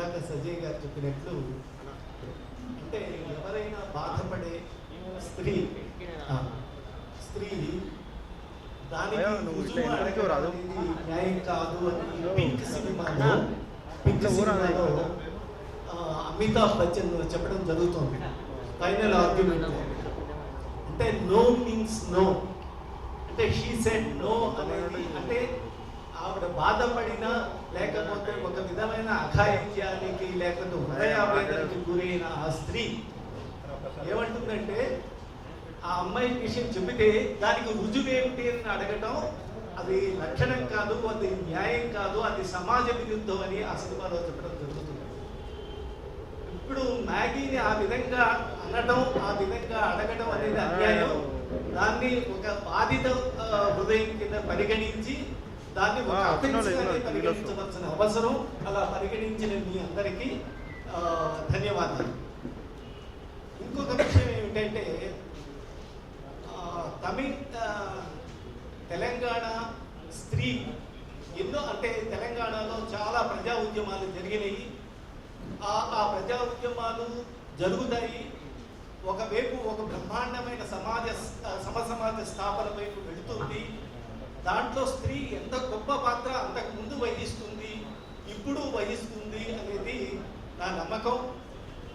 ఇందాక సజయ్ గారు చెప్పినట్లు అంటే ఎవరైనా బాధపడే స్త్రీ స్త్రీ దానికి న్యాయం కాదు అని పింక్ సినిమాలో పింక్ సినిమాలో అమితాబ్ బచ్చన్ చెప్పడం జరుగుతుంది. ఫైనల్ ఆర్గ్యుమెంట్ అంటే నో మీన్స్ నో అంటే షీ సెడ్ నో అనేది అంటే బాధపడిన లేకపోతే ఒక విధమైన అఘాయిత్యానికి లేకపోతే హృదయావేదనకి గురైన ఆ స్త్రీ ఏమంటుందంటే ఆ అమ్మాయి విషయం చెబితే దానికి రుజువు ఏమిటి అని అడగటం అది లక్షణం కాదు అది న్యాయం కాదు అది సమాజ విరుద్ధం అని ఆ సినిమాలో చెప్పడం జరుగుతుంది. ఇప్పుడు మ్యాగీని ఆ విధంగా అనడం ఆ విధంగా అడగడం అనేది అన్యాయం. దాన్ని ఒక బాధిత హృదయం కింద పరిగణించి దాన్ని ఒక పరిగణించవలసిన అవసరం అలా పరిగణించిన మీ అందరికీ ధన్యవాదాలు. ఇంకొక విషయం ఏమిటంటే తమిళ తెలంగాణ స్త్రీ ఎన్నో అంటే తెలంగాణలో చాలా ప్రజా ఉద్యమాలు జరిగినాయి. ఆ ప్రజా ఉద్యమాలు జరుగుతాయి. ఒకవైపు ఒక బ్రహ్మాండమైన సమాజ సమసమాజ స్థాపన వైపు వెళుతుంది దాంట్లో స్త్రీ ఎంత గొప్ప పాత్ర అంతకు ముందు వహిస్తుంది ఇప్పుడు వహిస్తుంది అనేది నా నమ్మకం.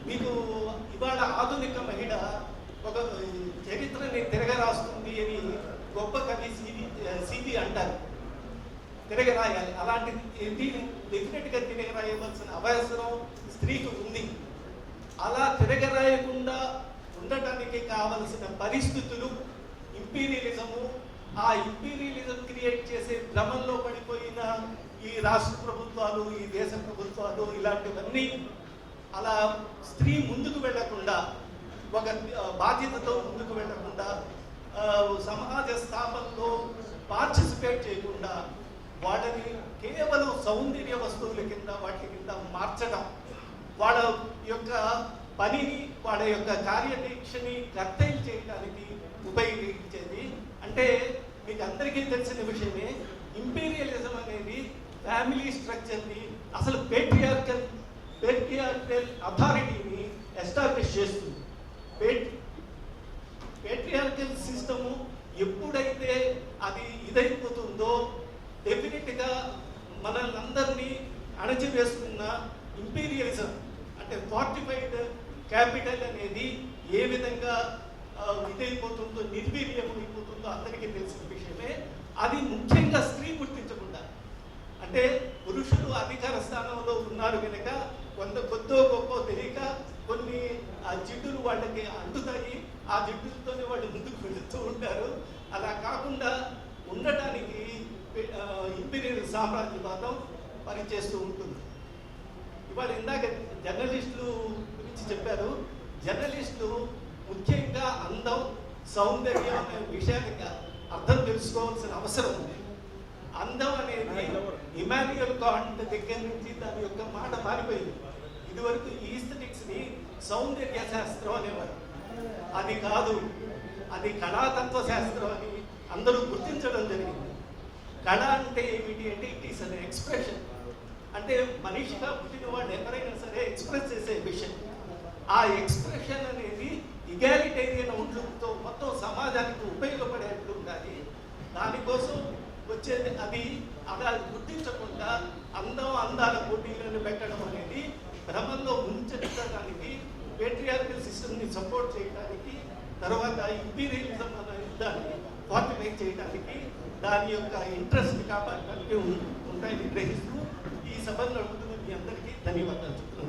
మీకు ఇవాళ ఆధునిక మహిళ ఒక చరిత్రని తిరగరాస్తుంది అని గొప్ప కవి సివి సివి అంటారు. తిరగరాయాలి. అలాంటి డెఫినెట్గా తిరగరాయవలసిన అవసరం స్త్రీకి ఉంది. అలా తిరగరాయకుండా ఉండటానికి కావలసిన పరిస్థితులు ఇంపీరియలిజము ఆ ఇంపీరియలిజం క్రియేట్ చేసే భ్రమంలో పడిపోయిన ఈ రాష్ట్ర ప్రభుత్వాలు ఈ దేశ ప్రభుత్వాలు ఇలాంటివన్నీ అలా స్త్రీ ముందుకు వెళ్ళకుండా ఒక బాధ్యతతో ముందుకు వెళ్ళకుండా సమాజ స్థాపనలో పార్టిసిపేట్ చేయకుండా వాళ్ళని కేవలం సౌందర్య వస్తువుల కింద వాటి కింద మార్చడం వాళ్ళ యొక్క పనిని వాళ్ళ యొక్క కార్యదీక్షని కర్తైలు చేయడానికి ఉపయోగించేది. అంటే అందరికీ తెలిసిన విషయమే ఇంపీరియలిజం అనేది ఫ్యామిలీ స్ట్రక్చర్ని అసలు పేట్రియార్కల్ పేట్రియార్కల్ అథారిటీని ఎస్టాబ్లిష్ చేస్తుంది. పేట్ పేట్రియార్కల్ సిస్టము ఎప్పుడైతే అది ఇదైపోతుందో డెఫినెట్గా మనల్ని అందరినీ అణచివేస్తున్న ఇంపీరియలిజం అంటే ఫార్టిఫైడ్ క్యాపిటల్ అనేది ఏ విధంగా ఇదైపోతుందో నిర్వీర్యమైపోతుందో అందరికీ తెలిసిన విషయమే. అది ముఖ్యంగా స్త్రీ గుర్తించకుండా. అంటే పురుషులు అధికార స్థానంలో ఉన్నారు కనుక కొంత కొద్దో గొప్ప తెలియక కొన్ని ఆ జిడ్డులు వాళ్ళకి అంటుతాయి ఆ జిడ్డులతోనే వాళ్ళు ముందుకు వెళుతూ ఉంటారు. అలా కాకుండా ఉండటానికి ఇంపీరియల్ సామ్రాజ్యవాదం పనిచేస్తూ ఉంటుంది. ఇవాళ ఇందాక జర్నలిస్టులు గురించి చెప్పారు. జర్నలిస్టులు ముఖ్యంగా అందం సౌందర్యం అనే విషయానికి అర్థం తెలుసుకోవాల్సిన అవసరం ఉంది. అందం అనేది ఇమాన్యుయల్ కాంట్ దగ్గర నుంచి దాని యొక్క మాట మారిపోయింది. ఇదివరకు ఈస్థెటిక్స్ని సౌందర్య శాస్త్రం అనేవారు. అది కాదు అది కళాతత్వ శాస్త్రం అని అందరూ గుర్తించడం జరిగింది. కళ అంటే ఏమిటి అంటే ఇట్ ఈస్ అన్ ఎక్స్ప్రెషన్ అంటే మనిషిగా పుట్టిన వాళ్ళు ఎవరైనా సరే ఎక్స్ప్రెస్ చేసే విషయం. ఆ ఎక్స్ప్రెషన్ అనేది ఇగాలిటేరియన్ అవుట్లుక్తో మొత్తం సమాజానికి ఉపయోగపడేట్లు ఉండాలి. దానికోసం వచ్చేది అది అలా గుర్తించకుండా అందం అందాల పోటీలను పెట్టడం అనేది భ్రమంలో ఉంచడానికి పేట్రియార్కల్ సిస్టమ్ని సపోర్ట్ చేయడానికి తర్వాత ఇంపీరియలిజం అనే దాన్ని ఫార్టిఫై చేయడానికి దాని యొక్క ఇంట్రెస్ట్ కాపాడడానికి ఉంటాయని గ్రహిస్తూ ఈ సభను అడుగుతున్న మీ అందరికీ ధన్యవాదాలు చెప్తున్నాను.